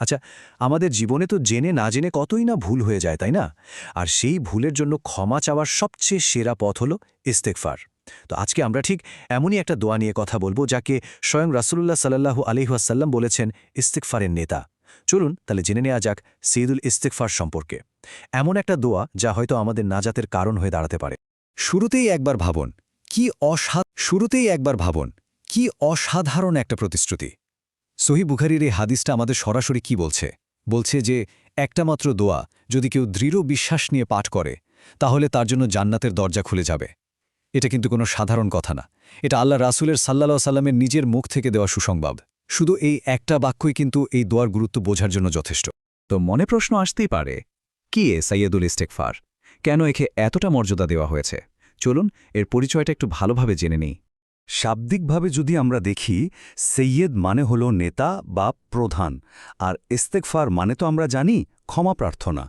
আচ্ছা আমাদের জীবনে তো জেনে না জেনে কতই না ভুল হয়ে যায়, তাই না? আর সেই ভুলের জন্য ক্ষমা চাওয়ার সবচেয়ে সেরা পথ হল ইস্তেকফার তো আজকে আমরা ঠিক এমনই একটা দোয়া নিয়ে কথা বলব, যাকে স্বয়ং রাসুল্লাহ সাল্লাহু আলহাসাল্লাম বলেছেন ইস্তেকফারের নেতা। চলুন তাহলে জেনে নেওয়া যাক সঈদুল ইস্তেকফার সম্পর্কে। এমন একটা দোয়া যা হয়তো আমাদের নাজাতের কারণ হয়ে দাঁড়াতে পারে। শুরুতেই একবার ভাবুন, কি অসা, শুরুতেই একবার ভাবুন, কি অসাধারণ একটা প্রতিশ্রুতি। সহি বুখারির এই হাদিসটা আমাদের সরাসরি কি বলছে? বলছে যে, একটা মাত্র দোয়া যদি কেউ দৃঢ় বিশ্বাস নিয়ে পাঠ করে, তাহলে তার জন্য জান্নাতের দরজা খুলে যাবে। এটা কিন্তু কোনো সাধারণ কথা না। এটা আল্লাহ রাসুলের সাল্লাহ সাল্লামের নিজের মুখ থেকে দেওয়া সুসংবাদ। শুধু এই একটা বাক্যই কিন্তু এই দোয়ার গুরুত্ব বোঝার জন্য যথেষ্ট। তো মনে প্রশ্ন আসতেই পারে, কি এ সাইয়েদুল ইস্তেকফার কেন একে এতটা মর্যাদা দেওয়া হয়েছে? চলুন এর পরিচয়টা একটু ভালোভাবে জেনে নিই। শাব্দিকভাবে যদি আমরা দেখি, সৈয়দ মানে হল নেতা বা প্রধান, আর ইস্তেকফার মানে তো আমরা জানি ক্ষমা প্রার্থনা।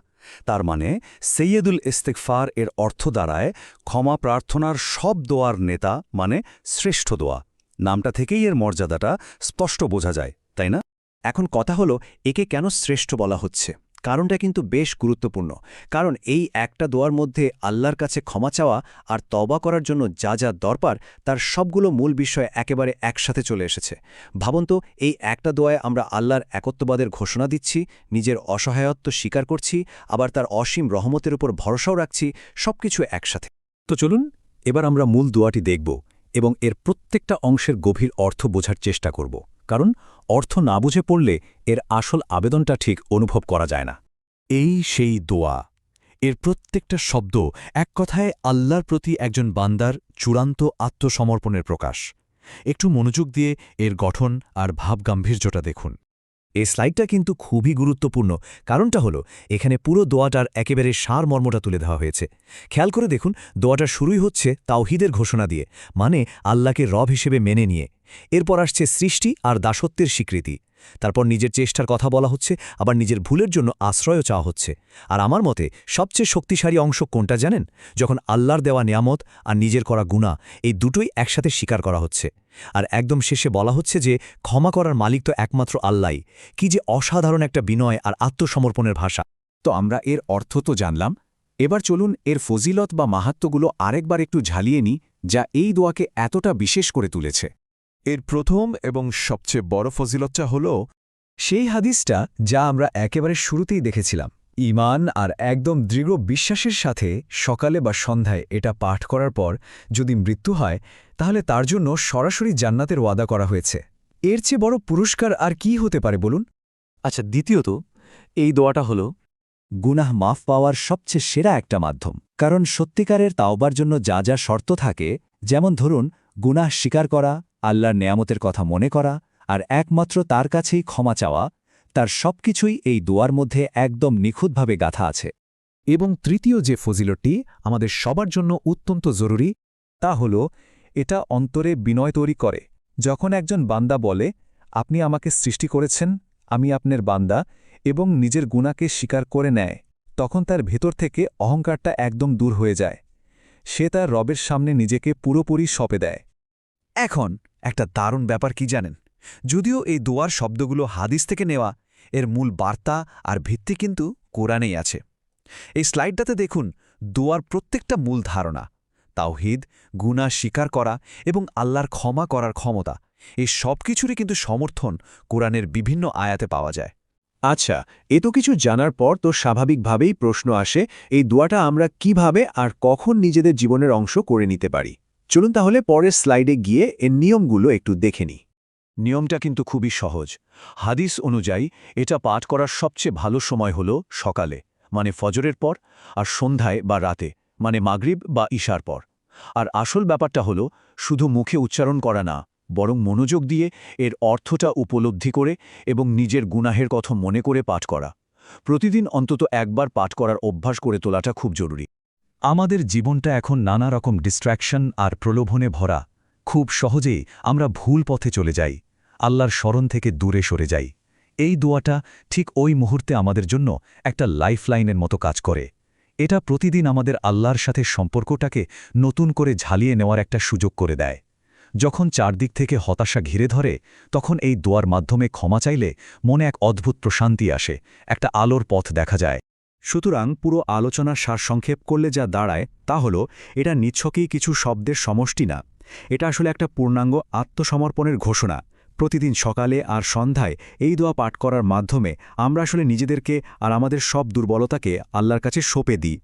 তার মানে সৈয়দুল ইস্তেকফার এর অর্থ দ্বারায় ক্ষমা প্রার্থনার সব দোয়ার নেতা মানে শ্রেষ্ঠ দোয়া। নামটা থেকেই এর মর্যাদাটা স্পষ্ট বোঝা যায়, তাই না? এখন কথা হলো, একে কেন শ্রেষ্ঠ বলা হচ্ছে? কারণটা কিন্তু বেশ গুরুত্বপূর্ণ। কারণ এই একটা দোয়ার মধ্যে আল্লাহর কাছে ক্ষমা চাওয়া আর তবা করার জন্য যা যা দরকার, তার সবগুলো মূল বিষয় একেবারে একসাথে চলে এসেছে। ভাবুন তো, এই একটা দোয়ায় আমরা আল্লাহর একত্ববাদের ঘোষণা দিচ্ছি, নিজের অসহায়ত্ব স্বীকার করছি, আবার তার অসীম রহমতের উপর ভরসাও রাখছি, সবকিছু একসাথে। তো চলুন, এবার আমরা মূল দোয়াটি দেখব। এবং এর প্রত্যেকটা অংশের গভীর অর্থ বোঝার চেষ্টা করব, কারণ অর্থ না বুঝে পড়লে এর আসল আবেদনটা ঠিক অনুভব করা যায় না। এই সেই দোয়া। এর প্রত্যেকটা শব্দ এক কথায় আল্লাহর প্রতি একজন বান্দার চূড়ান্ত আত্মসমর্পণের প্রকাশ। একটু মনোযোগ দিয়ে এর গঠন আর ভাবগাম্ভীর্যটা দেখুন। এই স্লাইডটা কিন্তু খুবই গুরুত্বপূর্ণ। কারণটা হলো, এখানে পুরো দোয়াটার একেবারে সার মর্মটা তুলে দেওয়া হয়েছে। খেয়াল করে দেখুন, দোয়াটা শুরুই হচ্ছে তাওহিদের ঘোষণা দিয়ে মানে আল্লাহকে রব হিসেবে মেনে নিয়ে। এরপর আসছে সৃষ্টি আর দাসত্বের স্বীকৃতি। তারপর নিজের চেষ্টার কথা বলা হচ্ছে, আবার নিজের ভুলের জন্য আশ্রয়ও চাওয়া হচ্ছে। আর আমার মতে, সবচেয়ে শক্তিশালী অংশ কোনটা জানেন? যখন আল্লাহর দেওয়া নিয়ামত আর নিজের করা গুণা এই দুটোই একসাথে স্বীকার করা হচ্ছে। আর একদম শেষে বলা হচ্ছে যে, ক্ষমা করার মালিক তো একমাত্র আল্লাহই কি যে অসাধারণ একটা বিনয় আর আত্মসমর্পণের ভাষা। তো আমরা এর অর্থ তো জানলাম। এবার চলুন এর ফজিলত বা মাহাত্মগুলো আরেকবার একটু ঝালিয়ে নিই, যা এই দোয়াকে এতটা বিশেষ করে তুলেছে। এর প্রথম এবং সবচেয়ে বড় ফজিলতটা হল, সেই হাদিসটা যা আমরা একেবারে শুরুতেই দেখেছিলাম। ইমান আর একদম দৃঢ় বিশ্বাসের সাথে সকালে বা সন্ধ্যায় এটা পাঠ করার পর যদি মৃত্যু হয়, তাহলে তার জন্য সরাসরি জান্নাতের ওয়াদা করা হয়েছে। এর চেয়ে বড় পুরস্কার আর কি হতে পারে বলুন? আচ্ছা দ্বিতীয়ত, এই দোয়াটা হল, গুনাহ মাফ পাওয়ার সবচেয়ে সেরা একটা মাধ্যম। কারণ সত্যিকারের তাওবার জন্য যা যা শর্ত থাকে, যেমন ধরুন, গুনাহ স্বীকার করা আল্লাহর নেয়ামতের কথা মনে করা আর একমাত্র তার কাছেই ক্ষমা চাওয়া, তার সবকিছুই এই দোয়ার মধ্যে একদম নিখুঁতভাবে গাথা আছে। এবং তৃতীয় যে ফজিলতটি আমাদের সবার জন্য অত্যন্ত জরুরি, তা হল এটা অন্তরে বিনয় তৈরি করে। যখন একজন বান্দা বলে, আপনি আমাকে সৃষ্টি করেছেন, আমি আপনার বান্দা এবং নিজের গুণাকে স্বীকার করে নেয়, তখন তার ভেতর থেকে অহংকারটা একদম দূর হয়ে যায়। সে তার রবের সামনে নিজেকে পুরোপুরি সপে দেয়। এখন একটা দারুণ ব্যাপার কি জানেন? যদিও এই দোয়ার শব্দগুলো হাদিস থেকে নেওয়া, এর মূল বার্তা আর ভিত্তি কিন্তু কোরআনেই আছে। এই স্লাইডটাতে দেখুন, দোয়ার প্রত্যেকটা মূল ধারণা, তাওহিদ গুণা স্বীকার করা এবং আল্লাহর ক্ষমা করার ক্ষমতা, এই সব কিছুরই কিন্তু সমর্থন কোরআনের বিভিন্ন আয়াতে পাওয়া যায়। আচ্ছা এত কিছু জানার পর তো স্বাভাবিকভাবেই প্রশ্ন আসে, এই দোয়াটা আমরা কীভাবে আর কখন নিজেদের জীবনের অংশ করে নিতে পারি? চলুন তাহলে পরের স্লাইডে গিয়ে এর নিয়মগুলো একটু দেখে নিই। নিয়মটা কিন্তু খুবই সহজ। হাদিস অনুযায়ী এটা পাঠ করার সবচেয়ে ভালো সময় হল সকালে মানে ফজরের পর, আর সন্ধ্যায় বা রাতে মানে মাগরিব বা ঈশার পর। আর আসল ব্যাপারটা হল শুধু মুখে উচ্চারণ করা না, বরং মনোযোগ দিয়ে এর অর্থটা উপলব্ধি করে এবং নিজের গুনাহের কথা মনে করে পাঠ করা। প্রতিদিন অন্তত একবার পাঠ করার অভ্যাস করে তোলাটা খুব জরুরি। আমাদের জীবনটা এখন নানা রকম ডিস্ট্র্যাকশন আর প্রলোভনে ভরা। খুব সহজেই আমরা ভুল পথে চলে যাই। আল্লাহর স্মরণ থেকে দূরে সরে যাই। এই দোয়াটা ঠিক ওই মুহূর্তে আমাদের জন্য একটা লাইফলাইনের মতো কাজ করে। এটা প্রতিদিন আমাদের আল্লাহর সাথে সম্পর্কটাকে নতুন করে ঝালিয়ে নেওয়ার একটা সুযোগ করে দেয়। যখন চারদিক থেকে হতাশা ঘিরে ধরে, তখন এই দোয়ার মাধ্যমে ক্ষমা চাইলে মনে এক অদ্ভুত প্রশান্তি আসে, একটা আলোর পথ দেখা যায়। সুতরাং পুরো আলোচনার সারসংক্ষেপ করলে যা দাঁড়ায় তা হল, এটা নিচ্ছকেই কিছু শব্দের সমষ্টি না। এটা আসলে একটা পূর্ণাঙ্গ আত্মসমর্পণের ঘোষণা। প্রতিদিন সকালে আর সন্ধ্যায় এই দোয়া পাঠ করার মাধ্যমে আমরা আসলে নিজেদেরকে আর আমাদের সব দুর্বলতাকে আল্লাহর কাছে সঁপে দিই।